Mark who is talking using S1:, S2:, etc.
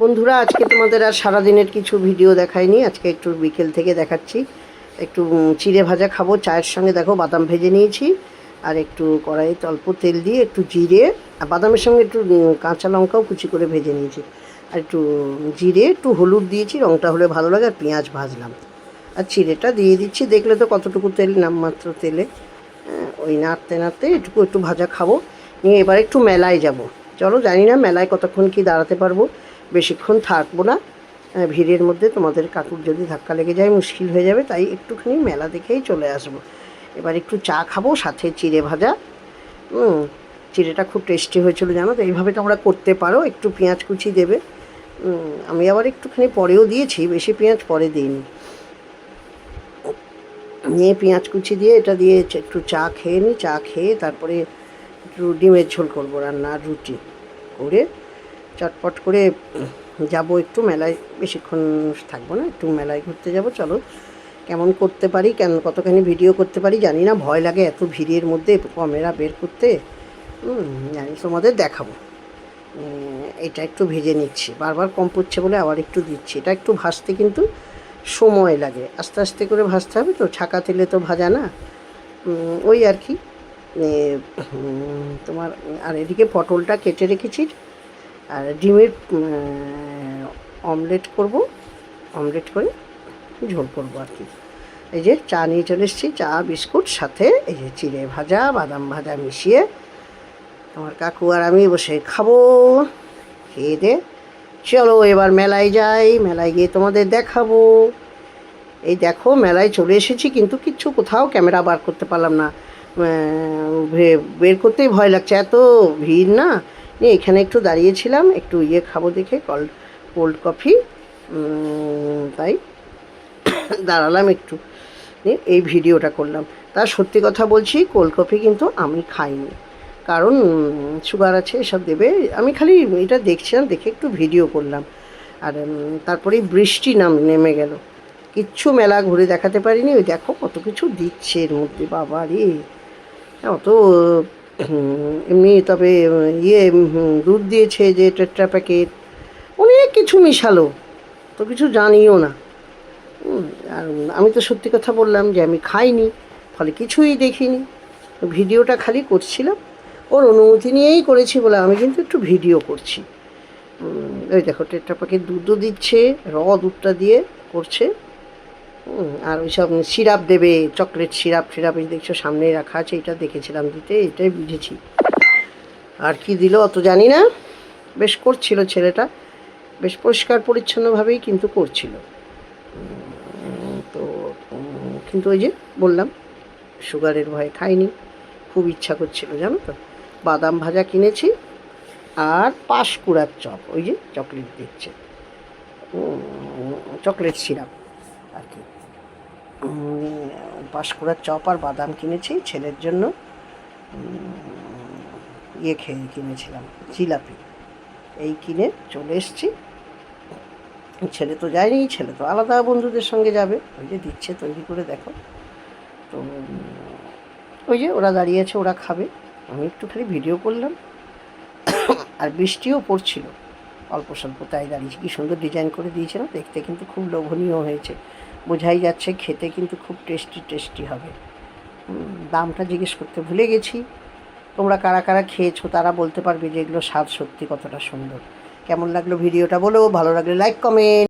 S1: বন্ধুরা আজকে তোমাদের আর সারাদিনের কিছু ভিডিও দেখাইনি। আজকে একটু বিকেল থেকে দেখাচ্ছি। একটু চিড়ে ভাজা খাব চায়ের সঙ্গে দেখো বাদাম ভেজে নিয়েছি। আর একটু কড়াইতে অল্প তেল দিয়ে একটু জিরে আর বাদামের সঙ্গে একটু কাঁচা লঙ্কাও কুচি করে ভেজে নিয়েছি। আর একটু জিরে একটু হলুদ দিয়েছি রঙটা হলে ভালো লাগে আর পেঁয়াজ ভাজলাম। আর চিড়েটা দিয়ে দিচ্ছি দেখলে তো কতটুকু তেল নামমাত্র তেলে। আহ, ওই নাড়তে নাড়তে একটু একটু ভাজা খাব। নিয়ে এবার একটু মেলায় যাব। চলো জানি না মেলায় কতক্ষণ কি দাঁড়াতে পারব। বেশিক্ষণ থাকব না। ভিড়ের মধ্যে তোমাদের কাকুর যদি ধাক্কা লেগে যায়, মুশকিল হয়ে যাবে, তাই একটুখানি মেলা দেখেই চলে আসব। এবার একটু চা খাব, সাথে চিড়ে ভাজা। চিড়েটা খুব টেস্টি হয়েছিল, জানো তো? এইভাবে তোমরা করতে পারো, একটু পেঁয়াজ কুচি দেবে। আমি আবার একটুখানি পরেও দিয়েছি, বেশি পেঁয়াজ পরে দিইনি। নিয়ে পেঁয়াজ কুচি দিয়ে এটা দিয়ে একটু চা খেয়ে নিই চা খেয়ে তারপরে একটু ডিমের ঝোল করব রান্না রুটি করে। চটপট করে যাব একটু, মেলায় বেশিক্ষণ থাকব না, একটু মেলায় ঘুরতে যাব, চলো। কেমন করতে পারি, কেন, কতখানি ভিডিও করতে পারি জানি না, ভয় লাগে এত ভিড়ের মধ্যে ক্যামেরা বের করতে। জানি, তোমাদের দেখাবো। এটা একটু ভেজে নিচ্ছি, বারবার কম পড়ছে বলে আবার একটু দিচ্ছি, এটা একটু ভাজতে কিন্তু সময় লাগে, আস্তে আস্তে করে ভাজতে হবে তো, ছাকা তেলে তো ভাজা না। ওই আর কি তোমার, আর এদিকে পটলটা কেটে রেখেছি আর ডিমের অমলেট করব। অমলেট করে ঝোল করব আর কি। এই যে চা নিয়ে চলে এসেছি, চা, বিস্কুট, সাথে এই যে চিড়ে ভাজা, বাদাম ভাজা মিশিয়ে আমার কাকু আর আমি বসে খাব। খেয়ে দে। চলো এবার মেলায় যাই, মেলায় গিয়ে তোমাদের দেখাবো। এই দেখো, মেলায় চলে এসেছি, কিন্তু কিচ্ছু কোথাও ক্যামেরা বার করতে পারলাম না। বের করতেই ভয় লাগছে, এত ভিড় না? নিয়ে এখানে একটু দাঁড়িয়েছিলাম একটু ইয়ে খাব দেখে কল কোল্ড কফি তাই দাঁড়ালাম একটু। নিয়ে এই ভিডিওটা করলাম। তা সত্যি কথা বলছি কোল্ড কফি কিন্তু আমি খাইনি। কারণ সুগার আছে এসব দেবে। আমি খালি এটা দেখছিলাম দেখে একটু ভিডিও করলাম। আর তারপরে বৃষ্টি নাম নেমে গেল। কিচ্ছু মেলা ঘুরে দেখাতে পারিনি। ওই দেখো কত কিছু দিচ্ছে এর মধ্যে বাবা রে অত উম, এমনি তবে ইয়ে দুধ দিয়েছে যে টেট্রা প্যাকেট। অনেক কিছু মিশালো, তো কিছু জানিও না। আর আমি তো সত্যি কথা বললাম যে আমি খাইনি, ফলে কিছুই দেখিনি। ভিডিওটা খালি করছিলাম। ওর অনুমতি নিয়েই করেছি বলে আমি কিন্তু একটু ভিডিও করছি। ওই দেখো, টেট্রা প্যাকেট দুধও দিচ্ছে, র দুধটা দিয়ে করছে। আর ওই সব সিরাপ দেবে, চকলেট সিরাপ সিরাপ এই দেখছ সামনেই রাখা আছে, এটা দেখেছিলাম দিতে, এটাই বুঝেছি। আর কি দিল অত জানি না, বেশ করছিল ছেলেটা, বেশ পরিষ্কার পরিচ্ছন্নভাবেই কিন্তু করছিল। তো, কিন্তু ওই যে বললাম, সুগারের ভয়ে খাইনি, খুব ইচ্ছা করছিল, জানো তো। বাদাম ভাজা কিনেছি, আর পাশকুড়ার চপ, ওই যে চকলেট দিচ্ছে। Chocolate syrup. পাঁশকুড়ার চপ আর বাদাম কিনেছি, ছেলের জন্য ইয়ে খেয়ে কিনেছিলাম, জিলাপি। এই কিনে চলে এসছি। ছেলে তো যায়নি, ছেলে তো আলাদা বন্ধুদের সঙ্গে যাবে। ওই যে দিচ্ছে, তৈরি করে দেখো। তো, ওই যে ওরা দাঁড়িয়ে আছে, ওরা খাবে। আমি একটু খালি ভিডিও করলাম। আর বৃষ্টিও পড়ছিল। অল্প স্বল্প তাই দাঁড়িয়েছি। কি সুন্দর ডিজাইন করে দিয়েছিলাম দেখতে কিন্তু খুব লোভনীয় হয়েছে। বোঝাই যাচ্ছে খেতে কিন্তু খুব টেস্টি টেস্টি হবে। দামটা জিজ্ঞেস করতে ভুলে গেছি। তোমরা কারা কারা খেয়েছো তারা বলতে পারবে যে এগুলো স্বাদ সত্যি কতটা সুন্দর। কেমন লাগল ভিডিওটা বলো, ভালো লাগলে লাইক কমেন্ট